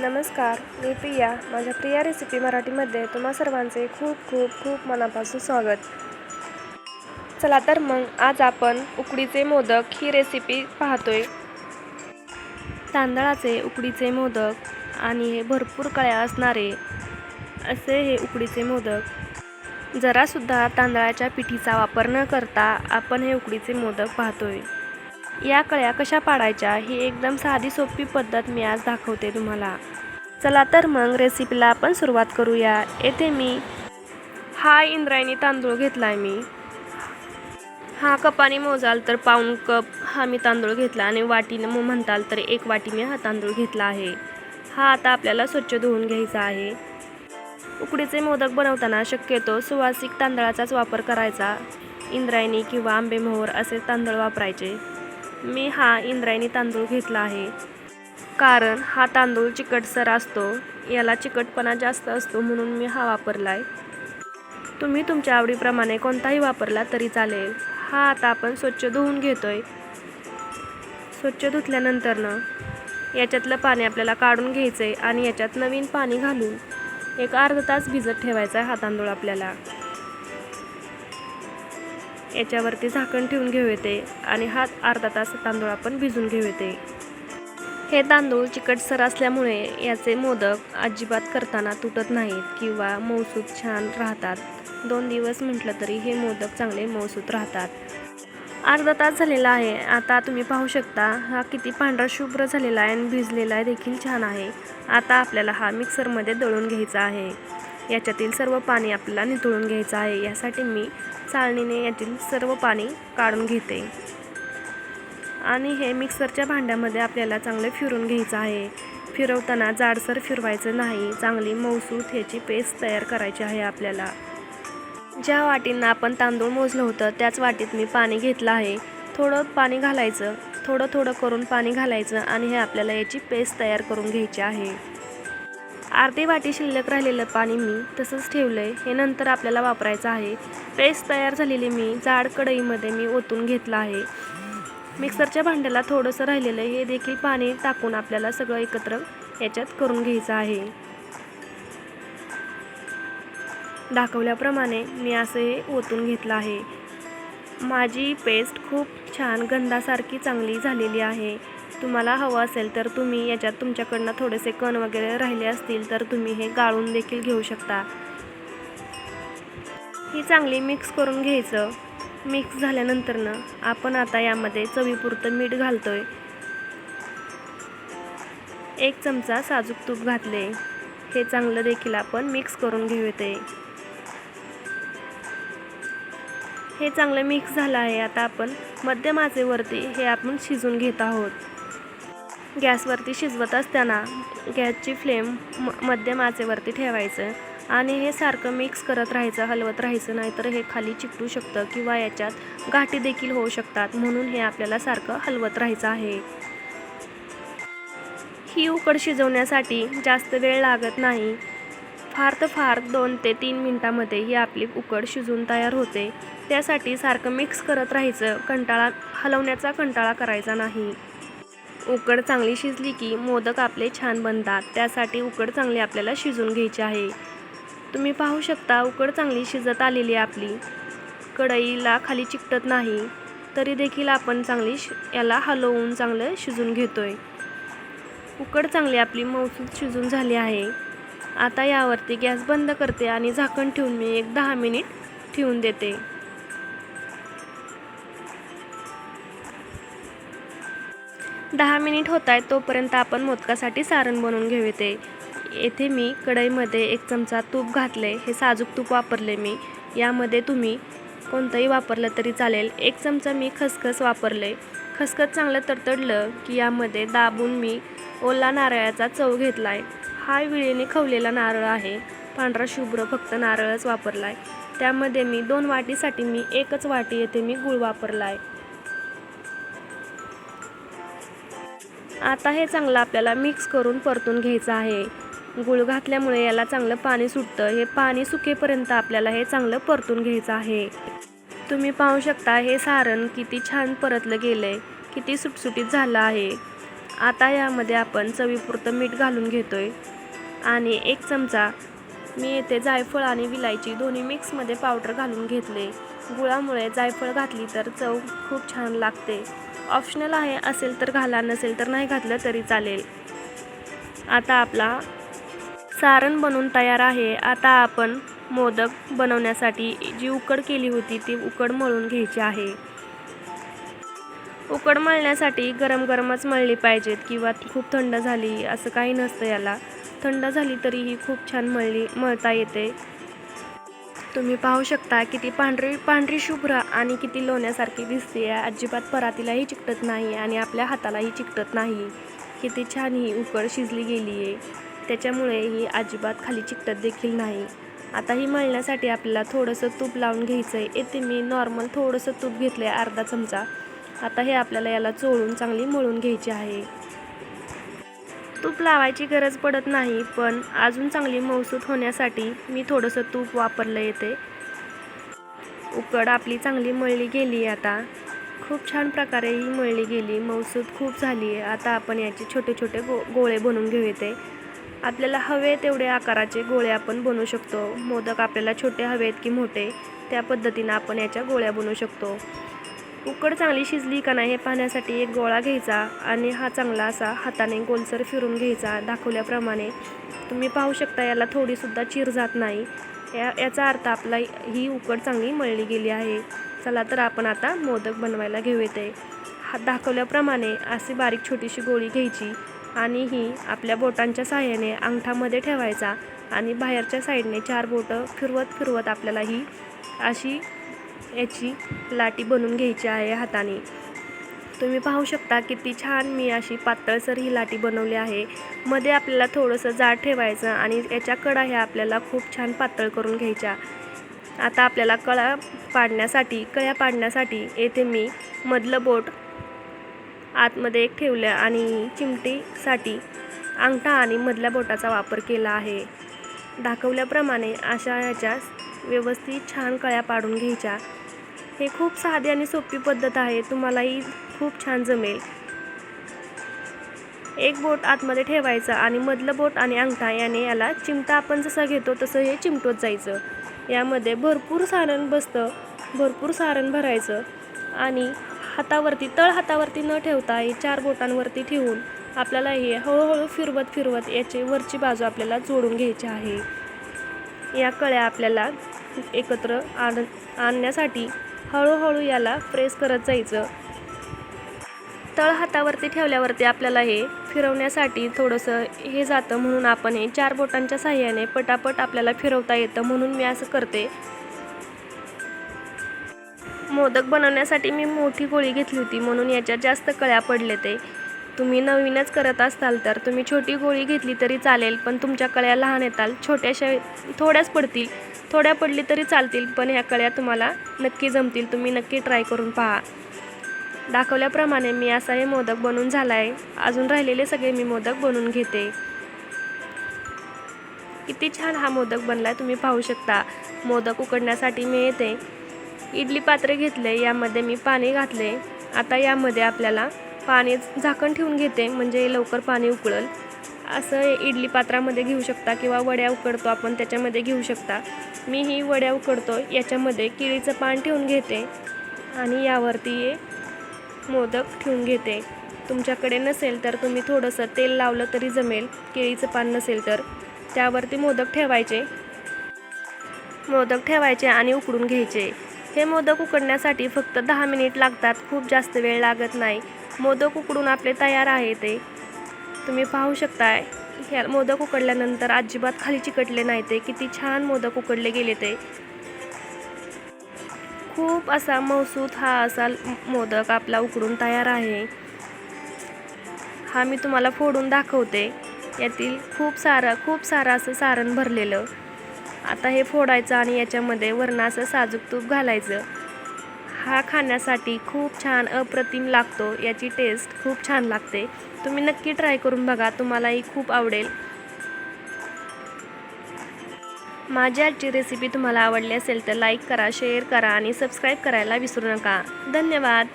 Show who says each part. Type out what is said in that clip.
Speaker 1: नमस्कार मी प्रिया. माझ्या प्रिया रेसिपी मराठीमध्ये तुम्हा सर्वांचे खूप खूप खूप मनापासून स्वागत. चला तर मग आज आपण उकडीचे मोदक ही रेसिपी पाहतोय. तांदळाचे उकडीचे मोदक आणि हे भरपूर कळ्या असणारे असे हे उकडीचे मोदक. जरासुद्धा तांदळाच्या पिठीचा वापर न करता आपण हे उकडीचे मोदक पाहतोय. या कळ्या कशा पाडायच्या ही एकदम साधी सोपी पद्धत मी आज दाखवते तुम्हाला. चला तर मग रेसिपीला आपण सुरुवात करूया. येथे मी. हा इंद्रायणी तांदूळ घेतला आहे मी. हा कपाने मोजाल तर पाऊण कप. हा मी तांदूळ घेतला आणि वाटीनं मग म्हणताल तर एक वाटी मी हा तांदूळ घेतला आहे. हा आता आपल्याला स्वच्छ धुवून घ्यायचा आहे. उकडीचे मोदक बनवताना शक्यतो सुवासिक तांदळाचाच वापर करायचा. इंद्रायणी किंवा आंबेमोहर असे तांदूळ वापरायचे. मी हा इंद्रायणी तांदूळ घेतला आहे. कारण हा तांदूळ चिकटसर असतो याला चिकटपणा जास्त असतो म्हणून मी हा वापरला आहे तुम्ही तुमच्या आवडीप्रमाणे कोणताही वापरला तरी चालेल. हा आता आपण स्वच्छ धुवून घेतो आहे स्वच्छ धुतल्यानंतरनं याच्यातलं पाणी आपल्याला काढून घ्यायचं आहे आणि याच्यात नवीन पाणी घालून एक अर्धा तास भिजत ठेवायचा आहे हा तांदूळ आपल्याला. याच्यावरती झाकण ठेवून घेऊ येते आणि हा अर्धा तास तांदूळ आपण भिजून घेऊ येते. हे तांदूळ चिकटसर असल्यामुळे याचे मोदक अजिबात करताना तुटत नाहीत किंवा मऊसूत छान राहतात. दोन दिवस म्हटलं तरी हे मोदक चांगले मऊसूत राहतात. अर्धा तास झालेला आहे. आता तुम्ही पाहू शकता हा किती पांढरा शुभ्र झालेला आहे आणि भिजलेला आहे देखील छान आहे. आता आपल्याला हा मिक्सरमध्ये दळून घ्यायचा आहे. याच्यातील सर्व पाणी आपल्याला निथळून घ्यायचं आहे. यासाठी मी चाळणीने यातील सर्व पाणी काढून घेते. आणि हे मिक्सरच्या भांड्यामध्ये आपल्याला चांगले फिरून घ्यायचं आहे. फिरवताना जाडसर फिरवायचं नाही. चांगली मऊसूत ह्याची पेस्ट तयार करायची आहे आपल्याला. ज्या वाटींना आपण तांदूळ मोजलं होतं त्याच वाटीत मी पाणी घेतलं आहे. थोडं पाणी घालायचं. थोडं थोडं करून पाणी घालायचं आणि हे आपल्याला याची पेस्ट तयार करून घ्यायची आहे. अर्धे वाटी शिल्लक राहिलेलं पाणी मी तसंच ठेवलं आहे हे नंतर आपल्याला वापरायचं आहे. पेस्ट तयार झालेली मी जाड कढईमध्ये मी ओतून घेतलं आहे. मिक्सरच्या भांड्याला थोडंसं राहिलेलं हे देखील पाणी टाकून आपल्याला सगळं एकत्र याच्यात करून घ्यायचं आहे. दाखवल्याप्रमाणे मी असं हे ओतून घेतलं आहे. माझी पेस्ट खूप छान गंधासारखी चांगली झालेली आहे. तुम्हाला हवं असेल तर तुम्ही याच्यात तुमच्याकडनं थोडेसे कण वगैरे राहिले असतील तर तुम्ही हे गाळून देखील घेऊ शकता. ही चांगली मिक्स करून घ्यायचं. मिक्स झाल्यानंतरनं आपण आता यामध्ये चवीपुरतं मीठ घालतोय. एक चमचा साजूक तूप घातले. हे चांगलं देखील आपण मिक्स करून घेऊ ते हे चांगलं मिक्स झालं आहे. आता आपण मध्यम आचेवरती हे आपण शिजून घेत आहोत. गॅसवरती शिजवत असताना गॅसची फ्लेम म मध्यम आचेवरती ठेवायचं आणि हे सारखं मिक्स करत राहायचं हलवत राहायचं नाहीतर हे खाली चिकटू शकतं किंवा याच्यात गाठी देखील होऊ शकतात. म्हणून हे आपल्याला सारखं हलवत राहायचं आहे. ही उकड शिजवण्यासाठी जास्त वेळ लागत नाही. फार तर फार दोन ते तीन मिनटामध्ये ही आपली उकड शिजून तयार होते. त्यासाठी सारखं मिक्स करत राहायचं. कंटाळा हलवण्याचा कंटाळा करायचा नाही. उकड चांगली शिजली की मोदक आपले छान बनतात. त्यासाठी उकड चांगली आपल्याला शिजून घ्यायची आहे. तुम्ही पाहू शकता उकड चांगली शिजत आलेली आहे आपली. कढईला खाली चिकटत नाही तरी देखील आपण चांगली शि याला हलवून चांगलं शिजून घेतो आहे उकड चांगली आपली मौसूद शिजून झाली आहे. आता यावरती गॅस बंद करते आणि झाकण ठेवून मी एक दहा मिनिट ठेवून देते. दहा मिनिट होत आहेत तोपर्यंत आपण मोदकासाठी सारण बनवून घेऊ येते येथे मी कढईमध्ये एक चमचा तूप घातले हे साजूक तूप वापरले मी. यामध्ये तुम्ही कोणतंही वापरलं तरी चालेल. एक चमचा मी खसखस वापरले. खसखस चांगलं तडतडलं की यामध्ये दाबून मी ओला नारळाचा चव घेतला आहे हा विळीने खवलेला नारळ आहे. पांढरा शुभ्र फक्त नारळच वापरला आहे त्यामध्ये मी दोन वाटीसाठी मी एकच वाटी येथे मी गूळ वापरला आहे आता हे चांगलं आपल्याला मिक्स करून परतून घ्यायचं आहे. गुळ घातल्यामुळे याला चांगलं पाणी सुटतं. हे पाणी सुकेपर्यंत आपल्याला हे चांगलं परतून घ्यायचं आहे. तुम्ही पाहू शकता हे सारण किती छान परतलं गेलं आहे किती सुटसुटीत झालं आहे. आता यामध्ये आपण चवीपुरतं मीठ घालून घेतोय. आणि एक चमचा मी येथे जायफळ आणि विलायची दोन्ही मिक्समध्ये पावडर घालून घेतले. गुळामुळे जायफळ घातली तर चव खूप छान लागते. ऑप्शनल आहे असेल तर घाला नसेल तर नाही घातलं तरी चालेल. आता आपला सारण बनून तयार आहे. आता आपण मोदक बनवण्यासाठी जी उकड केली होती ती उकड मळून घ्यायची आहे. उकड मळण्यासाठी गरम गरमच मळली पाहिजेत किंवा ती खूप थंड झाली असं काही नसतं याला. थंड झाली तरीही खूप छान मळली मळता येते. तुम्ही पाहू शकता किती पांढरी पांढरी शुभ्र आणि किती लोण्यासारखी दिसते. अजिबात परातीलाही चिकटत नाही आणि आपल्या हातालाही चिकटत नाही. किती छान ही उकड शिजली गेली आहे. त्याच्यामुळे ही अजिबात खाली चिकटत देखील नाही. आता ही मळण्यासाठी आपल्याला थोडंसं तूप लावून घ्यायचं आहे येथे मी नॉर्मल थोडंसं तूप घेतलं आहे अर्धा चमचा. आता हे आपल्याला याला चोळून चांगली मळून घ्यायची आहे. तूप लावायची गरज पडत नाही पण अजून चांगली मौसूत होण्यासाठी मी थोडंसं तूप वापरलं येते. उकड आपली चांगली मळली गेली आता. खूप छान प्रकारे ही मळली गेली मौसूत खूप झाली आहे आता आपण याचे छोटे छोटे गो गोळे बनवून घेऊ येते. आपल्याला हवे तेवढे आकाराचे गोळे आपण बनवू शकतो. मोदक आपल्याला छोटे हवेत की मोठे त्या पद्धतीनं आपण याच्या गोळ्या बनवू शकतो. उकड चांगली शिजली का नाही हे पाहण्यासाठी एक गोळा घ्यायचा आणि हा चांगला असा हाताने गोलसर फिरून घ्यायचा दाखवल्याप्रमाणे. तुम्ही पाहू शकता याला थोडीसुद्धा चीर जात नाही. या याचा अर्थ आपला ही उकड चांगली मळली गेली आहे. चला तर आपण आता मोदक बनवायला घेऊ येते. हा दाखवल्याप्रमाणे अशी बारीक छोटीशी गोळी घ्यायची आणि ही आपल्या बोटांच्या साह्याने अंगठामध्ये ठेवायचा आणि बाहेरच्या साईडने चार बोटं फिरवत फिरवत आपल्याला ही अशी याची लाटी बनवून घ्यायची आहे हाताने. तुम्ही पाहू शकता किती छान मी अशी पातळसर ही लाटी बनवली आहे. मध्ये आपल्याला थोडंसं जाड ठेवायचं आणि याच्या कडा ह्या आपल्याला खूप छान पातळ करून घ्यायच्या. आता आपल्याला कळा पाडण्यासाठी कळ्या पाडण्यासाठी येथे मी मधलं बोट आतमध्ये एक ठेवलं आणि चिमटीसाठी अंगठा आणि मधल्या बोटाचा वापर केला आहे. दाखवल्याप्रमाणे अशा ह्याच्या व्यवस्थित छान कळ्या पाडून घ्यायच्या. हे खूप साधी आणि सोपी पद्धत आहे. तुम्हालाही खूप छान जमेल. एक बोट आतमध्ये ठेवायचं आणि मधलं बोट आणि अंगठा याने याला चिमटा आपण जसं घेतो तसं हे चिमटवत जायचं. यामध्ये भरपूर सारण बसतं. भरपूर सारण भरायचं. आणि हातावरती तळ हातावरती न ठेवता हे चार बोटांवरती ठेवून आपल्याला हे हळूहळू फिरवत फिरवत याची वरची बाजू आपल्याला जोडून घ्यायची आहे. या कळ्या आपल्याला एकत्र आण आणण्यासाठी हळूहळू याला प्रेस करत जायचं. तळ हातावरती ठेवल्यावरती आपल्याला हे फिरवण्यासाठी थोडंसं हे जातं म्हणून आपण हे चार बोटांच्या साह्याने पटापट आपल्याला फिरवता येतं म्हणून मी असं करते. मोदक बनवण्यासाठी मी मोठी गोळी घेतली होती म्हणून याच्यात जास्त कळ्या पडले ते. तुम्ही नवीनच करत असाल तर तुम्ही छोटी गोळी घेतली तरी चालेल पण तुमच्या कळ्या लहान येताल छोट्याशा थोड्याच पडतील थोड्या पडली तरी चालतील पण ह्या कळ्या तुम्हाला नक्की जमतील तुम्ही नक्की ट्राय करून पहा. दाखवल्याप्रमाणे मी असा हे मोदक बनवून झाला आहे अजून राहिलेले सगळे मी मोदक बनवून घेते. किती छान हा मोदक बनला आहे तुम्ही पाहू शकता. मोदक उकडण्यासाठी मी येते. इडली पात्रे घेतले यामध्ये मी पाणी घातले. आता यामध्ये आपल्याला पाणी झाकण ठेवून घेते म्हणजे लवकर पाणी उकळल. असं इडली पात्रामध्ये घेऊ शकता किंवा वड्या उकडतो आपण त्याच्यामध्ये घेऊ शकता. मी ही वड्या उकडतो याच्यामध्ये केळीचं पान ठेवून घेते आणि यावरती मोदक ठेवून घेते. तुमच्याकडे नसेल तर तुम्ही थोडंसं तेल लावलं तरी जमेल केळीचं पान नसेल तर. त्यावरती मोदक ठेवायचे. मोदक ठेवायचे आणि उकडून घ्यायचे. हे मोदक उकडण्यासाठी फक्त दहा मिनिट लागतात खूप जास्त वेळ लागत नाही. मोदक उकडून आपले तयार आहे ते. तुम्ही पाहू शकताय. ह्या मोदक उकडल्यानंतर अजिबात खाली चिकटले नाही ते. किती छान मोदक उकडले गेले ते. खूप असा मौसूत हा असा मोदक आपला उकडून तयार आहे. हा मी तुम्हाला फोडून दाखवते. यातील खूप सारं खूप सारं असं सारण भरलेलं. आता हे फोडायचं आणि याच्यामध्ये वरण असं साजूक तूप घालायचं. हा खाण्यासाठी खूप छान अप्रतिम लागतो. याची टेस्ट खूप छान लागते. तुम्ही नक्की ट्राय करून बघा. तुम्हालाही खूप आवडेल. माझी आजची रेसिपी तुम्हाला आवडली असेल तर लाईक करा शेअर करा आणि सबस्क्राईब करायला विसरू नका. धन्यवाद.